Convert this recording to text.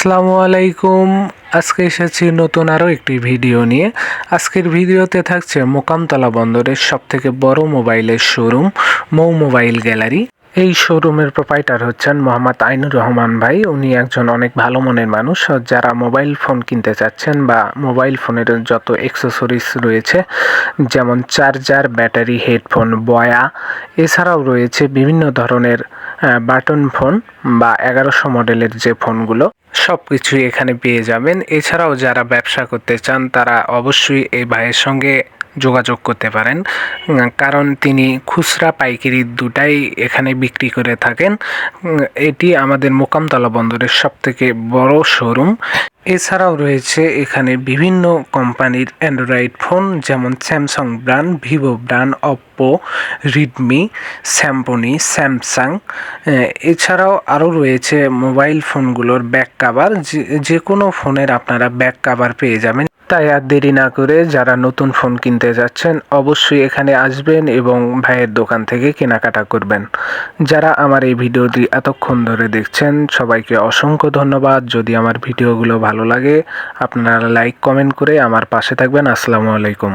আসসালামু আলাইকুম। আজকে এসেছি নতুন আরও একটি ভিডিও নিয়ে। আজকের ভিডিওতে থাকছে মোকামতলা বন্দরের সবথেকে বড় মোবাইলের শোরুম, মৌ মোবাইল গ্যালারি। এই শোরুমের প্রোপাইটার হচ্ছেন মোহাম্মদ আইনুর রহমান ভাই। উনি একজন অনেক ভালো মনের মানুষ। যারা মোবাইল ফোন কিনতে চাচ্ছেন বা মোবাইল ফোনের যত অ্যাক্সেসরিজ রয়েছে, যেমন চার্জার ব্যাটারি হেডফোন বয়া এছাড়াও রয়েছে বিভিন্ন ধরনের বাটন ফোন বা এগারোশো মডেলের যে ফোনগুলো সব কিছুই এখানে পেয়ে যাবেন। এছাড়াও যারা ব্যবসা করতে চান, তারা অবশ্যই এই ভাইয়ের সঙ্গে যোগাযোগ করতে পারেন। কারণ তিনি খুচরা পাইকারি দুটাই এখানে বিক্রি করে থাকেন। এটি আমাদের মোকামতলা বন্দরের সবথেকে বড় শোরুম। এছাড়াও রয়েছে এখানে বিভিন্ন কোম্পানির অ্যান্ড্রয়েড ফোন, যেমন Samsung brand, Vivo brand, Oppo, Redmi, স্যাম্পনি, Samsung. এছাড়াও আরও রয়েছে মোবাইল ফোনগুলোর ব্যাক কাভার, যে যে কোনো ফোনের আপনারা ব্যাক কাভার পেয়ে যাবেন। তাই আর দেরি না করে যারা নতুন ফোন কিনতে যাচ্ছেন অবশ্যই এখানে আসবেন এবং ভাইয়ের দোকান থেকে কেনাকাটা করবেন। যারা আমার এই ভিডিওটি এতক্ষণ ধরে দেখছেন, সবাইকে অসংখ্য ধন্যবাদ। যদি আমার ভিডিওগুলো ভালো লাগে, আপনারা লাইক, কমেন্ট করে আমার পাশে থাকবেন। আসসালামু আলাইকুম।